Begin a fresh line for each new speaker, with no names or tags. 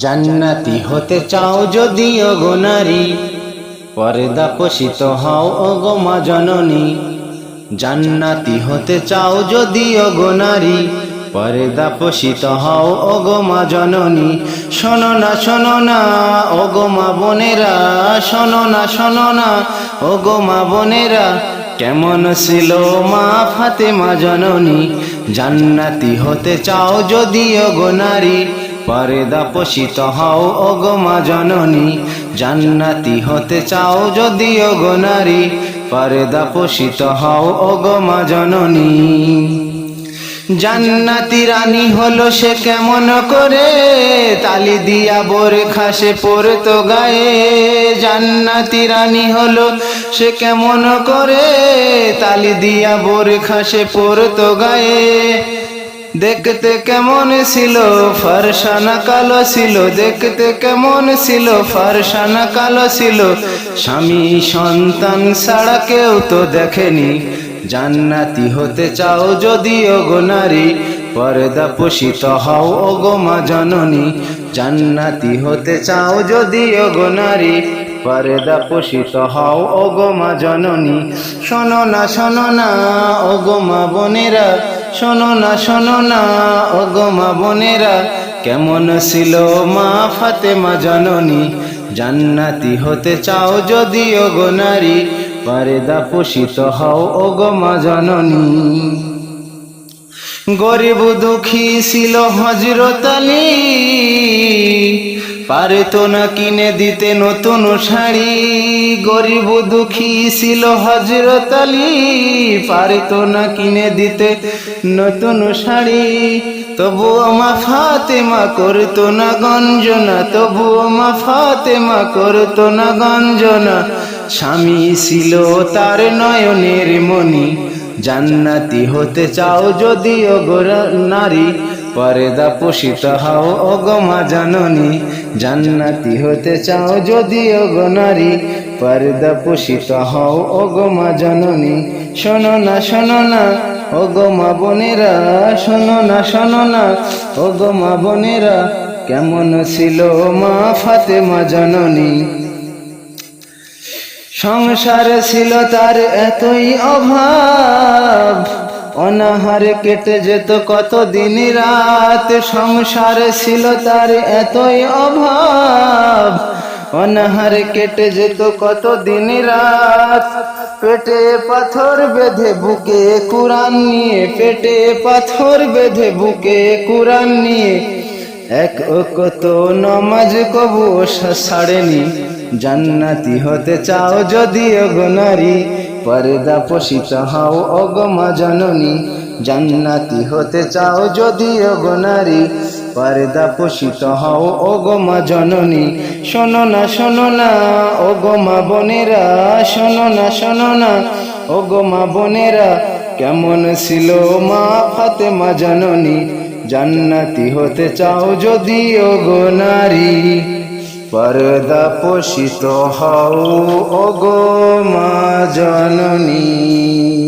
জান্নাতি হতে চাও যদি ওগো নারী, পর্দা পোষিত হও ওগো মা জননী। জান্নাতি হতে চাও যদি ওগো নারী, পর্দা পোষিত হও ওগো মা জননী। শোনো না শোনো না ওগো মা বোনেরা, শোনো না শোনো না ওগো মা বোনেরা, কেমন ছিল মা ফাতেমা জননী? জান্নাতি হতে চাও যদি ওগো নারী পর্দা পোষিত হও, ওগো মা জননী। জান্নাতি হতে চাও যদি, ওগো নারী। পর্দা পোষিত হও, ওগো মা জননী। জান্নাতি রানী হলো সে কেমন করে? তালি দিয়া বোর খাসে পড়তো গায়ে। জান্নাতি রানী হলো সে কেমন করে? তালি দিয়া বোর খাসে পড়তো গায়ে। দেখতে কেমন ছিল? ফারসানা কালো ছিল। দেখতে কেমন ছিল? ফারসানা কালো ছিল। স্বামী সন্তান ছাড়া কেউ তো দেখেনি। জান্নাতি হতে চাও যদি ওগো নারী, পর্দা পোষিত হও ওগো মা জননী। জান্নাতি হতে চাও যদি ওগো নারী, পর্দা পোষিত হও ওগো মা জননী। শোনো না শোনো না, ওগো মা বোনেরা শোনো না শোনো না, ওগো মা বোনেরা, কেমন ছিল মা ফাতেমা জননী? জান্নাতি হতে চাও যদি ওগো নারী, পারেদা পোষিত হও ওগো মা জননী। গরিব দুঃখী ছিল হজরত আলী পারে তো না কিনে দিতে নতুন শাড়ি। গরিব দুঃখী ছিল হজরত আলী। পারে তো না কিনে দিতে নতুন শাড়ি। তবু আমা ফাতেমা করতো না গঞ্জনা। তবু আমা ফাতেমা করতো না গঞ্জনা। স্বামী ছিল তার নয়নের মণি। জান্নাতি হতে চাও যদিও ওগো নারী। পরেদা পোষিত হও ওগো মা জাননী। জান্নাতি হতে চাও যদি ওগো নারী, পর্দা পোষিত হও ওগো মা জননী। শোনো না শোনো না, ওগো মা বোনেরা, শোনো না শোনো না, ওগো মা বোনেরা, কেমন ছিল মা ফাতেমা জননী? সংসার ছিল তার এতই অভাব অনাহারে কেটে যেত কত দিন রাত। সংসারে ছিল তার এতই অভাব। অনাহারে কেটে যেত কত দিন রাত। পেটে পাথর বেঁধে বুকে কুরান নিয়ে, পেটে পাথর বেঁধে বুকে কুরান নিয়ে। এক কত নমাজ কবু ছাড়েনি, জান্নাতি হতে চাও যদি ওগো নারী। পর্দা পোষিত হও, ওগো মা জননী জান্নাতি হতে চাও যদি, ওগো নারী। পর্দা পোষিত হও, ওগো মা জননী শোনো না শোনো না, ওগো মা বোনেরা। শোনো না শোনো না, ওগো মা বোনেরা। কেমন ছিল মা ফাতেমা জননী? জান্নাতি হতে চাও যদি, ওগো নারী। পর্দা পোষিত হও ওগো মা জননী।